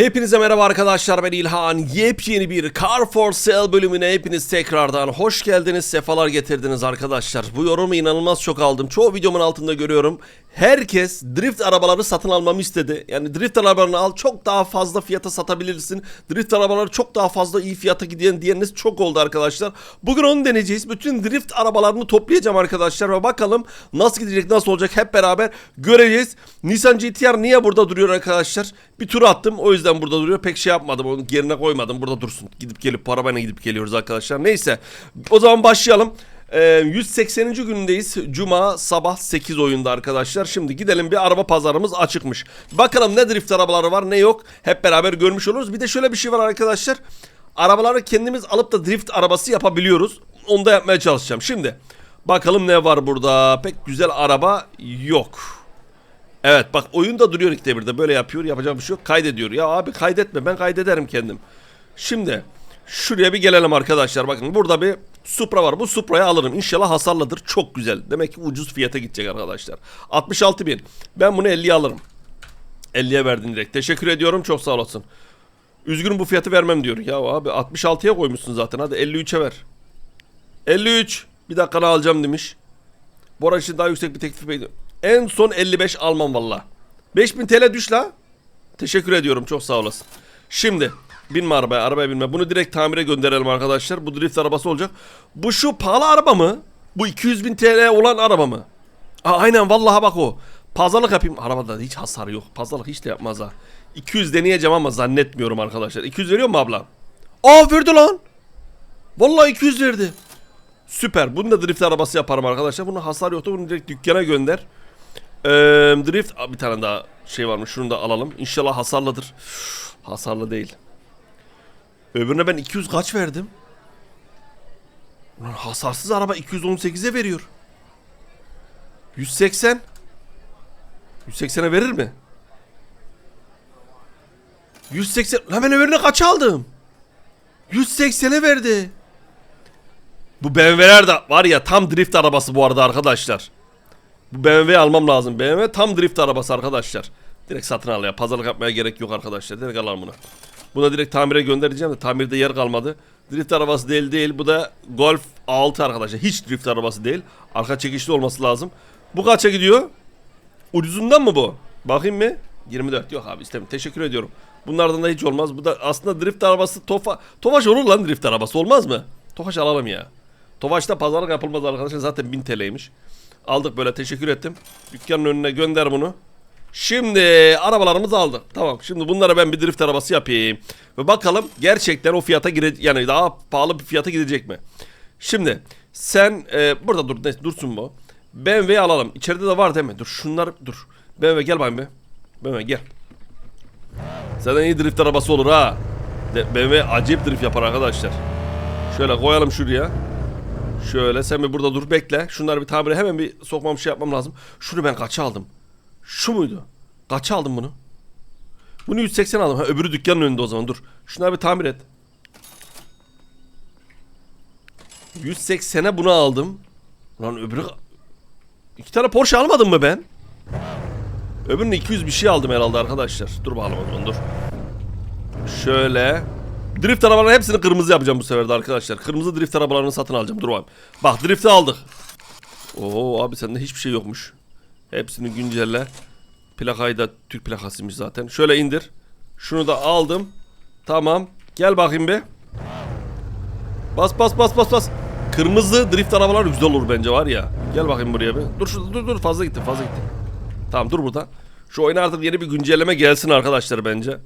Hepinize merhaba arkadaşlar ben İlhan. Yepyeni bir Car for Sale bölümüne hepiniz tekrardan hoş geldiniz, sefalar getirdiniz arkadaşlar. Bu yorumu inanılmaz çok aldım. Çoğu videomun altında görüyorum. Herkes drift arabaları satın almamı istedi. Yani drift arabalarını al çok daha fazla fiyata satabilirsin. Drift arabaları çok daha fazla iyi fiyata gidiyen diyeniniz çok oldu arkadaşlar. Bugün onu deneyeceğiz. Bütün drift arabalarını toplayacağım arkadaşlar ve bakalım nasıl gidecek, nasıl olacak hep beraber göreceğiz. Nissan GT-R niye burada duruyor arkadaşlar? Bir tur attım o yüzden burada duruyor. Pek şey yapmadım onu yerine koymadım. Burada dursun. Gidip gelip bu arabayla gidip geliyoruz arkadaşlar. Neyse o zaman başlayalım. Ee, 180. günündeyiz. Cuma sabah 8 oyunda arkadaşlar. Şimdi gidelim bir araba pazarımız açıkmış. Bakalım ne drift arabaları var ne yok. Hep beraber görmüş oluruz. Bir de şöyle bir şey var arkadaşlar. Arabaları kendimiz alıp da drift arabası yapabiliyoruz. Onu da yapmaya çalışacağım. Şimdi bakalım ne var burada. Pek güzel araba yok. Evet bak oyunda duruyor ilk devirde. Böyle yapıyor yapacak bir şey yok. Kaydediyor. Ya abi kaydetme ben kaydederim kendim. Şimdi şuraya bir gelelim arkadaşlar. Bakın burada bir Supra var. Bu Supra'yı alırım. İnşallah hasarlıdır. Çok güzel. Demek ki ucuz fiyata gidecek arkadaşlar. 66 bin. Ben bunu 50'ye alırım. 50'ye verdin direkt. Teşekkür ediyorum. Çok sağ olasın. Üzgünüm bu fiyatı vermem diyor. Ya abi 66'ya koymuşsun zaten. Hadi 53'e ver. 53 bir dakika alacağım demiş. Bora için daha yüksek bir teklif bekliyorum. En son 55 almam valla. 5000 TL düş la. Teşekkür ediyorum çok sağ olasın. Şimdi binme arabaya arabaya binme. Bunu direkt tamire gönderelim arkadaşlar. Bu drift arabası olacak. Bu şu pahalı araba mı? Bu 200 bin TL olan araba mı? Aa, aynen vallahi bak o. Pazarlık yapayım. Arabada hiç hasar yok. Pazarlık hiç de yapmaz ha. 200 deneyeceğim ama zannetmiyorum arkadaşlar. 200 veriyor mu abla? Aa verdi lan. Vallahi 200 verdi. Süper. Bunu da drift arabası yaparım arkadaşlar. Bunun hasar yoktu. Bunu direkt dükkana gönder. Ee, drift bir tane daha şey varmış. Şunu da alalım. İnşallah hasarlıdır. Hasarlı değil. Öbürüne ben 200 kaç verdim? Ulan hasarsız araba 218'e veriyor. 180. 180'e verir mi? 180. Lan ben öbürüne kaç aldım? 180'e verdi. Bu BMW'ler de var ya tam drift arabası bu arada arkadaşlar. Bu BMW'yi almam lazım. BMW tam drift arabası arkadaşlar. Direkt satın al ya. Pazarlık yapmaya gerek yok arkadaşlar. Direkt alalım bunu. Buna direkt tamire göndereceğim de tamirde yer kalmadı. Drift arabası değil değil. Bu da Golf 6 arkadaşlar. Hiç drift arabası değil. Arka çekişli olması lazım. Bu kaça gidiyor? Ucuzundan mı bu? Bakayım mı? 24. Yok abi istemiyorum. Teşekkür ediyorum. Bunlardan da hiç olmaz. Bu da aslında drift arabası Tofa... Tofaş olur lan drift arabası olmaz mı? Tofaş alalım ya. Tofaş'ta pazarlık yapılmaz arkadaşlar. Zaten 1000 TL'ymiş. Aldık böyle teşekkür ettim. Dükkanın önüne gönder bunu. Şimdi arabalarımızı aldık. Tamam şimdi bunlara ben bir drift arabası yapayım. Ve bakalım gerçekten o fiyata gire yani daha pahalı bir fiyata gidecek mi? Şimdi sen e, burada dur neyse, dursun bu. BMW'yi alalım. İçeride de var değil mi? Dur şunlar dur. BMW gel bakayım be. BMW gel. Senden iyi drift arabası olur ha. BMW acayip drift yapar arkadaşlar. Şöyle koyalım şuraya. Şöyle sen bir burada dur bekle. Şunları bir tamire hemen bir sokmam şey yapmam lazım. Şunu ben kaça aldım? Şu muydu? Kaça aldım bunu? Bunu 180 aldım. Ha, öbürü dükkanın önünde o zaman dur. Şunları bir tamir et. 180'e bunu aldım. Lan öbürü... İki tane Porsche almadım mı ben? Öbürünün 200 bir şey aldım herhalde arkadaşlar. Dur bakalım o dur. Şöyle. Drift arabaların hepsini kırmızı yapacağım bu sefer de arkadaşlar. Kırmızı drift arabalarını satın alacağım. Dur bakayım. Bak drift'i aldık. Oo abi sende hiçbir şey yokmuş. Hepsini güncelle. Plakayı da Türk plakasıymış zaten. Şöyle indir. Şunu da aldım. Tamam. Gel bakayım bir. Bas bas bas bas bas. Kırmızı drift arabalar güzel olur bence var ya. Gel bakayım buraya bir. Dur şurada dur dur fazla gitti fazla gitti. Tamam dur burada. Şu oyuna artık yeni bir güncelleme gelsin arkadaşlar bence.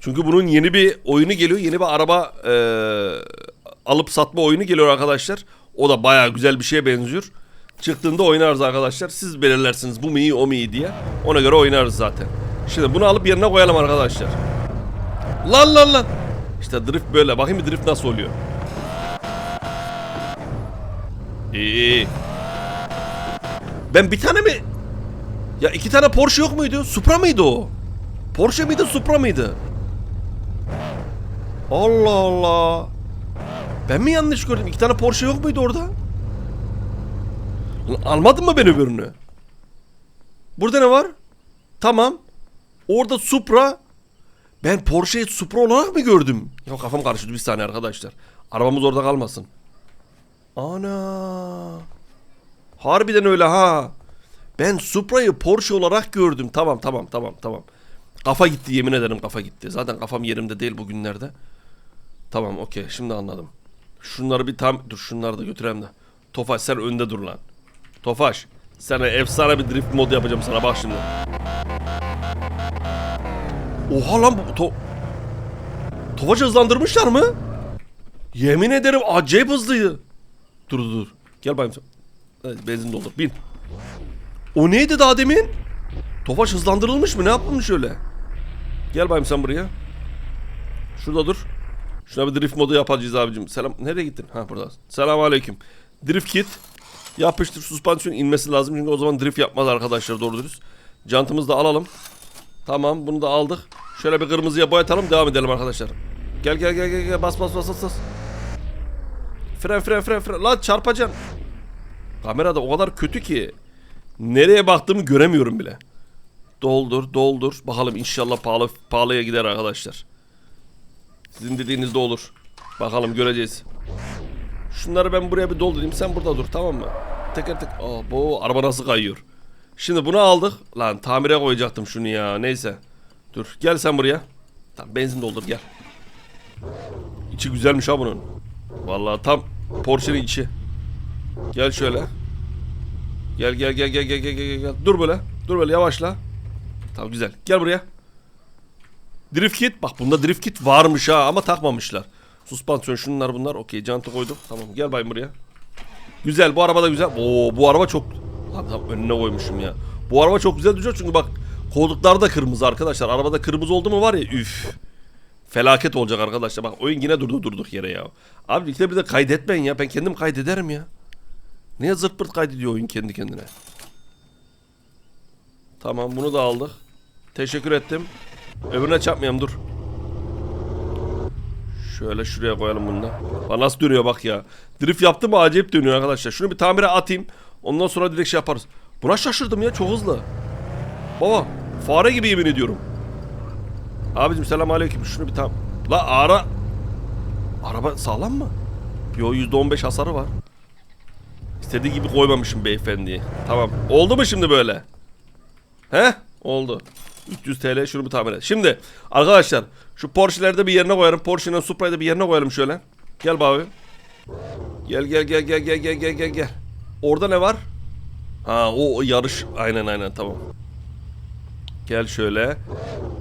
Çünkü bunun yeni bir oyunu geliyor. Yeni bir araba eee, alıp satma oyunu geliyor arkadaşlar. O da baya güzel bir şeye benziyor. Çıktığında oynarız arkadaşlar. Siz belirlersiniz bu mu iyi o mu iyi diye. Ona göre oynarız zaten. Şimdi bunu alıp yerine koyalım arkadaşlar. Lan lan lan. İşte drift böyle. Bakayım bir drift nasıl oluyor. İyi. Ben bir tane mi? Ya iki tane Porsche yok muydu? Supra mıydı o? Porsche miydi Supra mıydı? Allah Allah. Ben mi yanlış gördüm? İki tane Porsche yok muydu orada? Lan Almadın mı ben öbürünü? Burada ne var? Tamam. Orada Supra. Ben Porsche'yi Supra olarak mı gördüm? Ya kafam karıştı bir saniye arkadaşlar. Arabamız orada kalmasın. Ana. Harbiden öyle ha. Ben Supra'yı Porsche olarak gördüm. Tamam tamam tamam tamam. Kafa gitti yemin ederim kafa gitti. Zaten kafam yerimde değil bugünlerde. Tamam okey şimdi anladım. Şunları bir tam dur şunları da götüreyim de. Tofaş sen önde dur lan. Tofaş sana efsane bir drift mod yapacağım sana bak şimdi. Oha lan bu to Tofaş hızlandırmışlar mı? Yemin ederim acayip hızlıydı. Dur dur dur. Gel bayım sen. Evet, benzin doldur. Bin. O neydi daha demin? Tofaş hızlandırılmış mı? Ne yapılmış öyle? Gel bayım sen buraya. Şurada dur. Şuna bir drift modu yapacağız abicim. Selam. Nereye gittin? Ha burada. Selam aleyküm. Drift kit. Yapıştır suspansiyon inmesi lazım. Çünkü o zaman drift yapmaz arkadaşlar doğru dürüst. Jantımızı da alalım. Tamam bunu da aldık. Şöyle bir kırmızıya boyatalım devam edelim arkadaşlar. Gel gel gel gel gel bas bas bas. bas. Fren fren fren fren. Lan çarpacaksın. Kamerada o kadar kötü ki. Nereye baktığımı göremiyorum bile. Doldur doldur. Bakalım inşallah pahalı pahalıya gider arkadaşlar. Sizin dediğinizde olur. Bakalım göreceğiz. Şunları ben buraya bir doldurayım. Sen burada dur tamam mı? Teker tek. Aa, bu araba nasıl kayıyor? Şimdi bunu aldık. Lan tamire koyacaktım şunu ya. Neyse. Dur gel sen buraya. Tamam benzin doldur gel. İçi güzelmiş ha bunun. Vallahi tam Porsche'nin içi. Gel şöyle. Gel gel gel gel gel gel gel gel. Dur böyle. Dur böyle yavaşla. Tamam güzel. Gel buraya. Drift kit. Bak bunda drift kit varmış ha ama takmamışlar. Suspansiyon şunlar bunlar. Okey jantı koyduk. Tamam gel bayım buraya. Güzel bu araba da güzel. Oo bu araba çok... Lan tam önüne koymuşum ya. Bu araba çok güzel duruyor çünkü bak koltuklar da kırmızı arkadaşlar. Arabada kırmızı oldu mu var ya üf. Felaket olacak arkadaşlar. Bak oyun yine durdu durduk yere ya. Abi ikide bir de kaydetmeyin ya. Ben kendim kaydederim ya. Niye zırt pırt kaydediyor oyun kendi kendine? Tamam bunu da aldık. Teşekkür ettim. Öbürüne çarpmayalım dur. Şöyle şuraya koyalım bunu da. Bak nasıl dönüyor bak ya. Drift yaptı mı acayip dönüyor arkadaşlar. Şunu bir tamire atayım. Ondan sonra direkt şey yaparız. Buna şaşırdım ya çok hızlı. Baba fare gibi yemin ediyorum. Abicim selam aleyküm. Şunu bir tam... La ara... Araba sağlam mı? Yo %15 hasarı var. İstediği gibi koymamışım beyefendiyi. Tamam. Oldu mu şimdi böyle? He? Oldu. 300 TL şunu bir tamir et. Şimdi arkadaşlar şu Porsche'leri de bir yerine koyarım. Porsche'nin Supra'yı da bir yerine koyalım şöyle. Gel abi. Gel gel gel gel gel gel gel gel gel. Orada ne var? Ha o, o yarış. Aynen aynen tamam. Gel şöyle.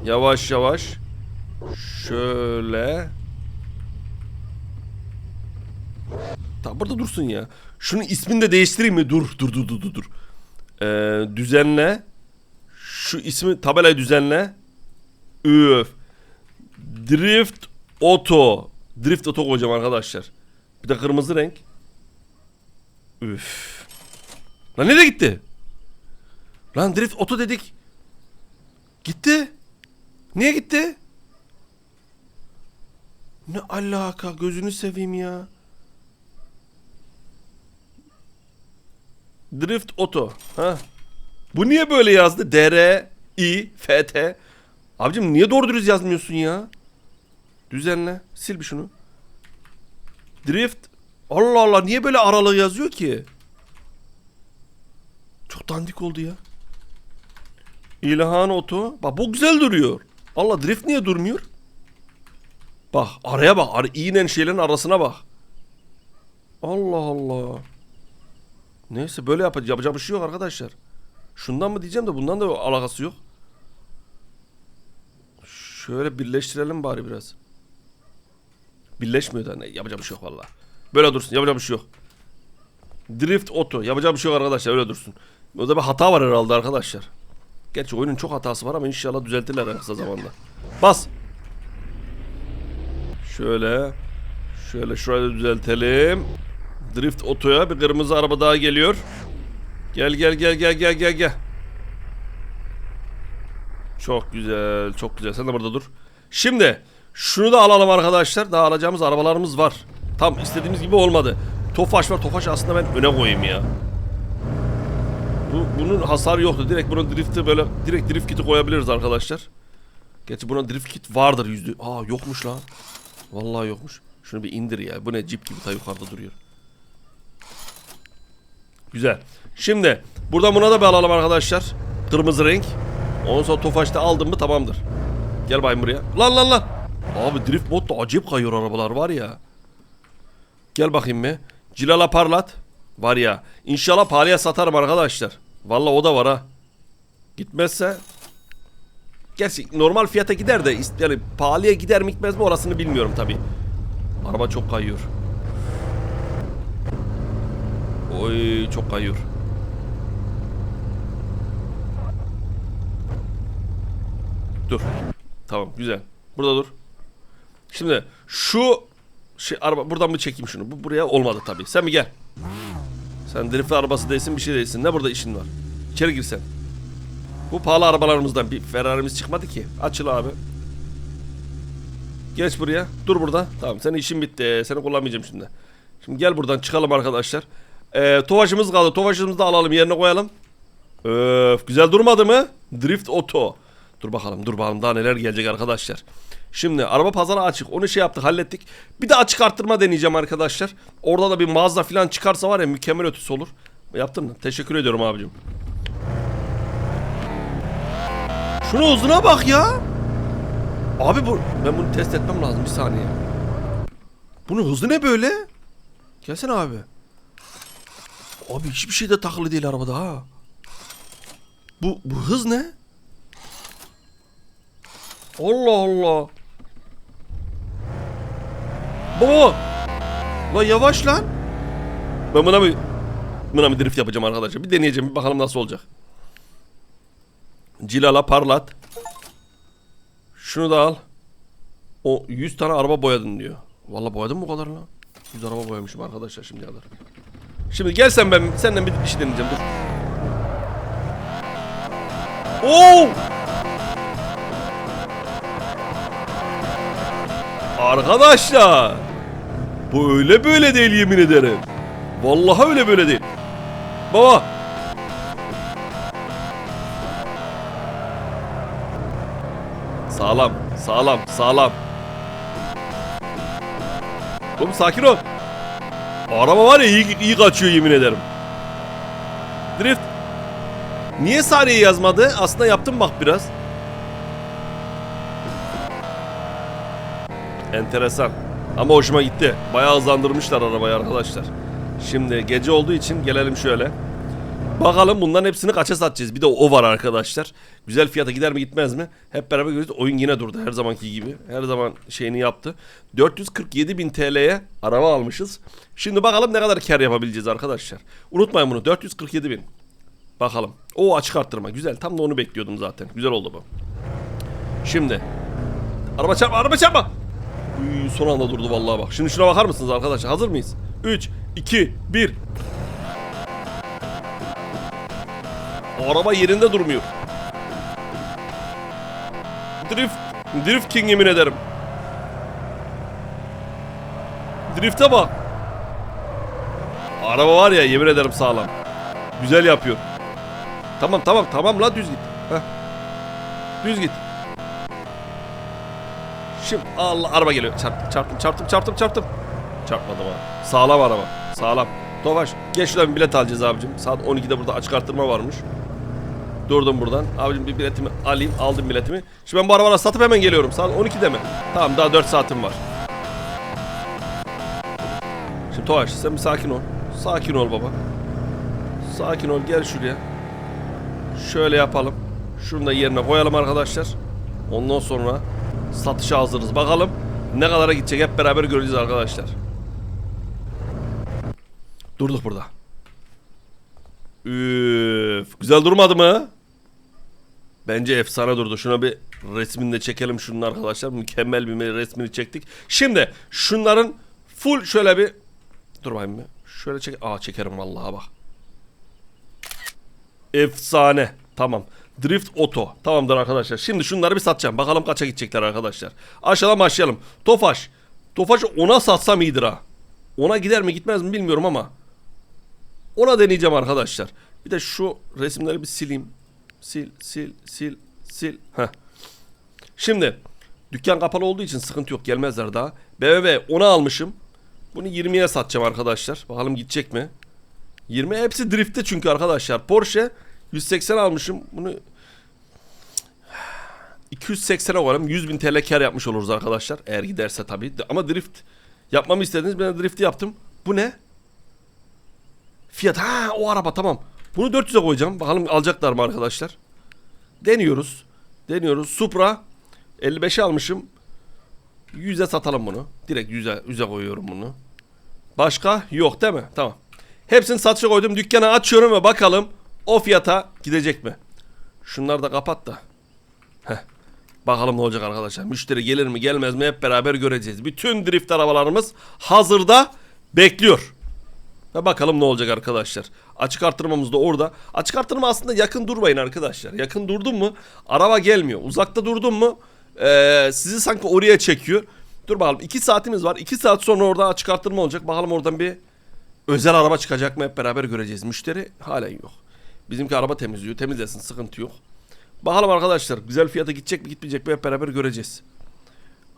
Yavaş yavaş. Şöyle. Tamam burada dursun ya. Şunun ismini de değiştireyim mi? Dur dur dur dur. dur. Ee, düzenle. Şu ismi tabelayı düzenle. Üf. Drift Auto. Drift Auto koyacağım arkadaşlar. Bir de kırmızı renk. Üf. Lan nereye gitti? Lan Drift Auto dedik. Gitti. Niye gitti? Ne alaka gözünü seveyim ya. Drift Auto. Ha. Bu niye böyle yazdı? DR I F T. Abicim niye doğru dürüst yazmıyorsun ya? Düzenle. Sil bir şunu. Drift. Allah Allah niye böyle aralığı yazıyor ki? Çok dandik oldu ya. İlhan Oto. Bak bu güzel duruyor. Allah drift niye durmuyor? Bak araya bak. Ar iğnen şeylerin arasına bak. Allah Allah. Neyse böyle yapacağım. Yapacak bir şey yok arkadaşlar. Şundan mı diyeceğim de bundan da alakası yok. Şöyle birleştirelim bari biraz. Birleşmiyor da ne yapacak bir şey yok valla. Böyle dursun yapacak bir şey yok. Drift Auto yapacak bir şey yok arkadaşlar öyle dursun. O da bir hata var herhalde arkadaşlar. Gerçi oyunun çok hatası var ama inşallah düzeltirler en kısa zamanda. Bas. Şöyle. Şöyle şurayı düzeltelim. Drift Auto'ya bir kırmızı araba daha geliyor. Gel gel gel gel gel gel gel. Çok güzel, çok güzel. Sen de burada dur. Şimdi şunu da alalım arkadaşlar. Daha alacağımız arabalarımız var. Tam istediğimiz gibi olmadı. Tofaş var. Tofaş aslında ben öne koyayım ya. Bu, bunun hasarı yoktu. Direkt bunun drifti böyle direkt drift kiti koyabiliriz arkadaşlar. Gerçi buna drift kit vardır yüzde. Aa yokmuş lan. Vallahi yokmuş. Şunu bir indir ya. Bu ne cip gibi ta yukarıda duruyor. Güzel. Şimdi buradan buna da bir alalım arkadaşlar. Kırmızı renk. Ondan sonra Tofaş'ta aldım mı tamamdır. Gel bayım buraya. Lan lan lan. Abi drift modda acayip kayıyor arabalar var ya. Gel bakayım bir. Cilala parlat. Var ya. İnşallah pahalıya satarım arkadaşlar. Valla o da var ha. Gitmezse. Gerçi normal fiyata gider de yani pahalıya gider mi gitmez mi orasını bilmiyorum tabi. Araba çok kayıyor. Oy çok kayıyor. Dur. Tamam güzel. Burada dur. Şimdi şu şey araba buradan mı çekeyim şunu? Bu buraya olmadı tabii. Sen mi gel? Sen drift arabası değilsin bir şey değilsin. Ne burada işin var? İçeri gir sen. Bu pahalı arabalarımızdan bir Ferrari'miz çıkmadı ki. Açıl abi. Geç buraya. Dur burada. Tamam senin işin bitti. Seni kullanmayacağım şimdi. Şimdi gel buradan çıkalım arkadaşlar. Ee, tovaşımız kaldı. Tovaşımızı da alalım yerine koyalım. Öf, güzel durmadı mı? Drift Auto. Dur bakalım dur bakalım daha neler gelecek arkadaşlar. Şimdi araba pazarı açık. Onu şey yaptık hallettik. Bir de açık arttırma deneyeceğim arkadaşlar. Orada da bir mağaza falan çıkarsa var ya mükemmel ötesi olur. Yaptın mı? Teşekkür ediyorum abicim. Şuna hızına bak ya. Abi bu ben bunu test etmem lazım bir saniye. Bunun hızı ne böyle? Gelsene abi. Abi hiçbir şey de takılı değil arabada ha. Bu, bu hız ne? Allah Allah. Baba. Lan yavaş lan. Ben buna bir buna bir drift yapacağım arkadaşlar. Bir deneyeceğim bir bakalım nasıl olacak. Cilala parlat. Şunu da al. O 100 tane araba boyadın diyor. Vallahi boyadım bu kadar lan. 100 araba boyamışım arkadaşlar şimdi kadar. Şimdi gel sen ben senden bir, bir şey deneyeceğim dur. Oo! Arkadaşlar. Bu öyle böyle değil yemin ederim. Vallahi öyle böyle değil. Baba. Sağlam, sağlam, sağlam. Oğlum sakin ol. Araba var ya iyi, iyi kaçıyor yemin ederim. Drift. Niye saniye yazmadı? Aslında yaptım bak biraz. Enteresan. Ama hoşuma gitti. Bayağı hızlandırmışlar arabayı arkadaşlar. Şimdi gece olduğu için gelelim şöyle. Bakalım bunların hepsini kaça satacağız. Bir de o var arkadaşlar. Güzel fiyata gider mi gitmez mi? Hep beraber göreceğiz. Oyun yine durdu her zamanki gibi. Her zaman şeyini yaptı. 447 bin TL'ye araba almışız. Şimdi bakalım ne kadar kar yapabileceğiz arkadaşlar. Unutmayın bunu 447 bin. Bakalım. O açık arttırma. Güzel. Tam da onu bekliyordum zaten. Güzel oldu bu. Şimdi. Araba çarpma. Araba çarpma. Uy, son anda durdu vallahi bak. Şimdi şuna bakar mısınız arkadaşlar? Hazır mıyız? 3, 2, 1. Araba yerinde durmuyor. Drift. Drift King yemin ederim. Drift'e bak. Araba var ya yemin ederim sağlam. Güzel yapıyor. Tamam tamam tamam la düz git. Heh. Düz git. Şimdi Allah araba geliyor. Çarptım çarptım çarptım çarptım çarptım. Çarpmadım ha. Sağlam araba. Sağlam. Tofaş geç şuradan bilet alacağız abicim. Saat 12'de burada açık arttırma varmış. Durdum buradan. Abicim bir biletimi alayım. Aldım biletimi. Şimdi ben bu arabaları satıp hemen geliyorum. Saat 12'de mi? Tamam daha 4 saatim var. Şimdi Tofaş sen bir sakin ol. Sakin ol baba. Sakin ol gel şuraya. Şöyle yapalım. Şunu da yerine koyalım arkadaşlar. Ondan sonra satışa hazırız. Bakalım ne kadara gidecek hep beraber göreceğiz arkadaşlar. Durduk burada. Üf, güzel durmadı mı? Bence efsane durdu. Şuna bir resmini de çekelim şunun arkadaşlar. Mükemmel bir resmini çektik. Şimdi şunların full şöyle bir dur bakayım bir. Şöyle çek. Aa çekerim vallahi bak. Efsane. Tamam. Drift Auto. Tamamdır arkadaşlar. Şimdi şunları bir satacağım. Bakalım kaça gidecekler arkadaşlar. Aşağıdan başlayalım. Tofaş. Tofaş'ı ona satsam iyidir ha. Ona gider mi gitmez mi bilmiyorum ama. Ona deneyeceğim arkadaşlar. Bir de şu resimleri bir sileyim. Sil, sil, sil, sil. Heh. Şimdi dükkan kapalı olduğu için sıkıntı yok gelmezler daha. BMW 10'a almışım. Bunu 20'ye satacağım arkadaşlar. Bakalım gidecek mi? 20 hepsi driftte çünkü arkadaşlar. Porsche 180 almışım. Bunu 280'e koyalım. 100 bin TL kar yapmış oluruz arkadaşlar. Eğer giderse tabii. Ama drift yapmamı istediniz. Ben de drift yaptım. Bu ne? Fiyat. Ha o araba tamam. Bunu 400'e koyacağım. Bakalım alacaklar mı arkadaşlar? Deniyoruz. Deniyoruz. Supra 55'e almışım. 100'e satalım bunu. Direkt 100'e 100'e koyuyorum bunu. Başka yok değil mi? Tamam. Hepsini satışa koydum. Dükkanı açıyorum ve bakalım o fiyata gidecek mi? Şunları da kapat da. Heh. Bakalım ne olacak arkadaşlar. Müşteri gelir mi gelmez mi hep beraber göreceğiz. Bütün drift arabalarımız hazırda bekliyor. Ve bakalım ne olacak arkadaşlar. Açık arttırmamız da orada. Açık arttırma aslında yakın durmayın arkadaşlar. Yakın durdun mu araba gelmiyor. Uzakta durdun mu ee, sizi sanki oraya çekiyor. Dur bakalım 2 saatimiz var. 2 saat sonra orada açık arttırma olacak. Bakalım oradan bir özel araba çıkacak mı hep beraber göreceğiz. Müşteri halen yok. Bizimki araba temizliyor. Temizlesin sıkıntı yok. Bakalım arkadaşlar güzel fiyata gidecek mi gitmeyecek mi hep beraber göreceğiz.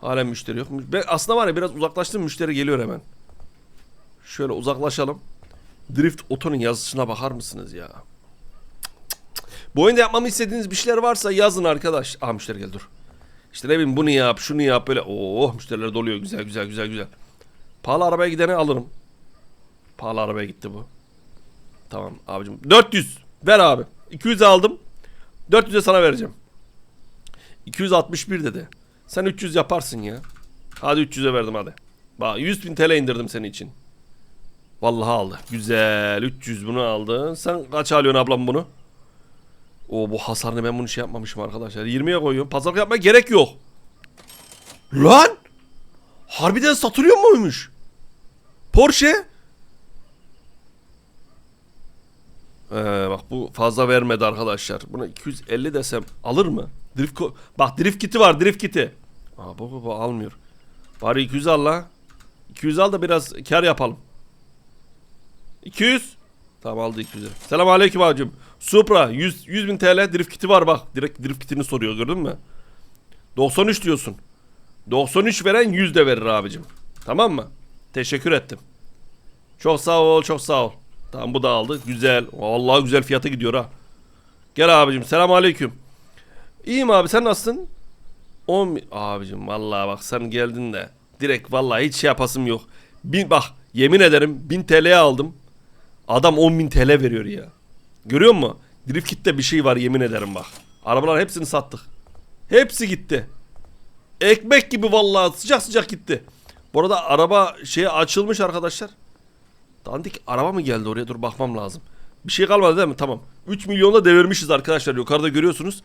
Halen müşteri yok. Aslında var ya biraz uzaklaştım müşteri geliyor hemen. Şöyle uzaklaşalım. Drift Oto'nun yazısına bakar mısınız ya? Bu oyunda yapmamı istediğiniz bir şeyler varsa yazın arkadaş. Aa müşteri geldi dur. İşte ne bileyim bunu yap şunu yap böyle. Oh müşteriler doluyor güzel güzel güzel güzel. Pahalı arabaya gidene alırım. Pahalı arabaya gitti bu. Tamam abicim. 400 ver abi. 200 aldım. 400'e sana vereceğim. 261 dedi. Sen 300 yaparsın ya. Hadi 300'e verdim hadi. Bak 100 bin TL indirdim senin için. Vallahi aldı. Güzel. 300 bunu aldın. Sen kaç alıyorsun ablam bunu? O bu hasarını ben bunu şey yapmamışım arkadaşlar. 20'ye koyuyorum. Pazarlık yapmaya gerek yok. Lan! Harbiden satılıyor muymuş? Porsche? Ee, bak bu fazla vermedi arkadaşlar. Buna 250 desem alır mı? Drift bak drift kiti var drift kiti. Aa bu, bu, bu almıyor. Bari 200 al la. 200 al da biraz kar yapalım. 200. Tamam aldı 200'ü. Selam aleyküm abicim. Supra 100, 100 bin TL drift kiti var bak. Direkt drift kitini soruyor gördün mü? 93 diyorsun. 93 veren 100 de verir abicim. Tamam mı? Teşekkür ettim. Çok sağ ol çok sağ ol. Tamam bu da aldı. Güzel. Vallahi güzel fiyata gidiyor ha. Gel abicim. Selam aleyküm. İyiyim abi sen nasılsın? 10 bin- abicim vallahi bak sen geldin de direkt vallahi hiç şey yapasım yok. Bin, bak yemin ederim 1000 TL'ye aldım. Adam 10.000 TL veriyor ya. Görüyor musun? Drift kitte bir şey var yemin ederim bak. Arabalar hepsini sattık. Hepsi gitti. Ekmek gibi vallahi sıcak sıcak gitti. Bu arada araba şeye açılmış arkadaşlar. Dandik araba mı geldi oraya? Dur bakmam lazım. Bir şey kalmadı değil mi? Tamam. 3 milyonda devirmişiz arkadaşlar. Yukarıda görüyorsunuz.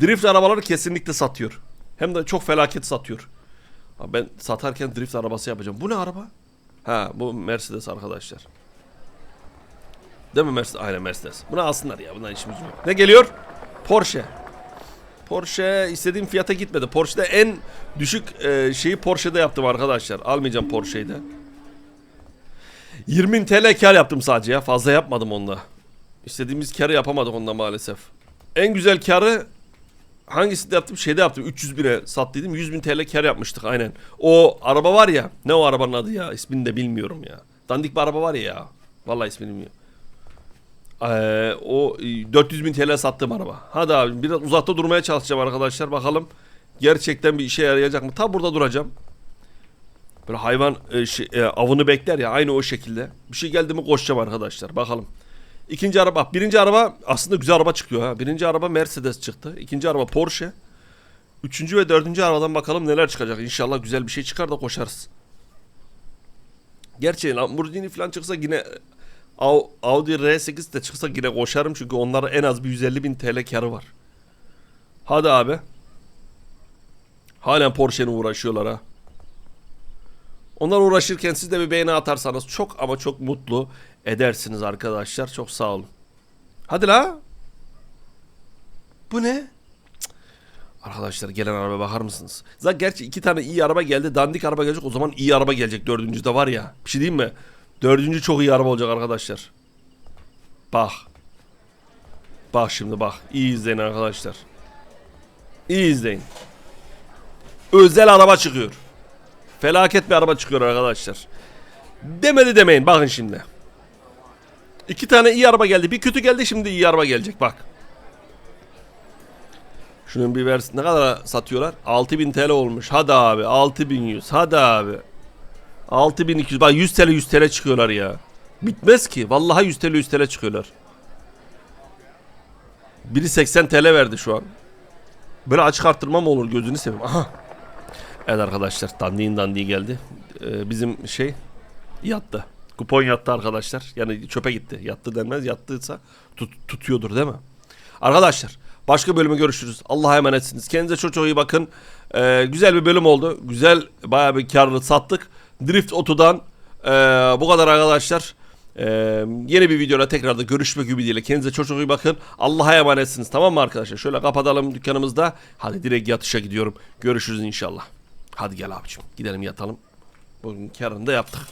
Drift arabaları kesinlikle satıyor. Hem de çok felaket satıyor. Ben satarken drift arabası yapacağım. Bu ne araba? Ha bu Mercedes arkadaşlar. Değil mi Mercedes? Aynen Mercedes. Bunu alsınlar ya. Bundan işimiz yok. Ne geliyor? Porsche. Porsche istediğim fiyata gitmedi. Porsche'de en düşük e, şeyi Porsche'de yaptım arkadaşlar. Almayacağım Porsche'yi de. 20 TL kar yaptım sadece ya. Fazla yapmadım onda. İstediğimiz karı yapamadık onda maalesef. En güzel karı hangisinde yaptım? Şeyde yaptım. 300 bine sattıydım. 100 bin TL kar yapmıştık aynen. O araba var ya. Ne o arabanın adı ya? İsmini de bilmiyorum ya. Dandik bir araba var ya. Vallahi ismini bilmiyorum. Ee, o e, 400 bin TL sattığım araba. Hadi abi biraz uzakta durmaya çalışacağım arkadaşlar. Bakalım gerçekten bir işe yarayacak mı? Tam burada duracağım. Böyle hayvan e, şey, e, avını bekler ya aynı o şekilde. Bir şey geldi mi koşacağım arkadaşlar. Bakalım. İkinci araba, birinci araba aslında güzel araba çıkıyor ha. Birinci araba Mercedes çıktı. İkinci araba Porsche. Üçüncü ve dördüncü arabadan bakalım neler çıkacak. İnşallah güzel bir şey çıkar da koşarız. Gerçi Lamborghini falan çıksa yine Audi R8 de çıksa yine koşarım çünkü onlara en az bir 150 bin TL karı var. Hadi abi. Halen Porsche'nin uğraşıyorlar ha. Onlar uğraşırken siz de bir beğeni atarsanız çok ama çok mutlu edersiniz arkadaşlar. Çok sağ olun. Hadi la. Bu ne? Arkadaşlar gelen araba bakar mısınız? Zaten gerçi iki tane iyi araba geldi. Dandik araba gelecek. O zaman iyi araba gelecek. Dördüncü de var ya. Bir şey diyeyim mi? Dördüncü çok iyi araba olacak arkadaşlar. Bak. Bak şimdi bak. İyi izleyin arkadaşlar. İyi izleyin. özel araba çıkıyor. Felaket bir araba çıkıyor arkadaşlar. Demedi demeyin bakın şimdi. İki tane iyi araba geldi. Bir kötü geldi şimdi iyi araba gelecek bak. Şunun bir versin ne kadar satıyorlar? 6000 TL olmuş. Hadi abi 6100. Hadi abi. 6200. Bak 100 TL 100 TL çıkıyorlar ya. Bitmez ki. Vallahi 100 TL 100 TL çıkıyorlar. Biri 80 TL verdi şu an. Böyle açık arttırma mı olur gözünü seveyim. Aha. Evet arkadaşlar dandiğin dandiği geldi. Ee, bizim şey yattı. Kupon yattı arkadaşlar. Yani çöpe gitti. Yattı denmez. Yattıysa tut- tutuyordur değil mi? Arkadaşlar başka bölüme görüşürüz. Allah'a emanetsiniz. Kendinize çok çok iyi bakın. Ee, güzel bir bölüm oldu. Güzel bayağı bir karlı sattık. Drift Oto'dan ee, bu kadar arkadaşlar. Ee, yeni bir videoda tekrar da görüşmek ümidiyle. Kendinize çok çok iyi bakın. Allah'a emanetsiniz tamam mı arkadaşlar? Şöyle kapatalım dükkanımızda. Hadi direkt yatışa gidiyorum. Görüşürüz inşallah. Hadi gel abicim gidelim yatalım. Bugün karını da yaptık.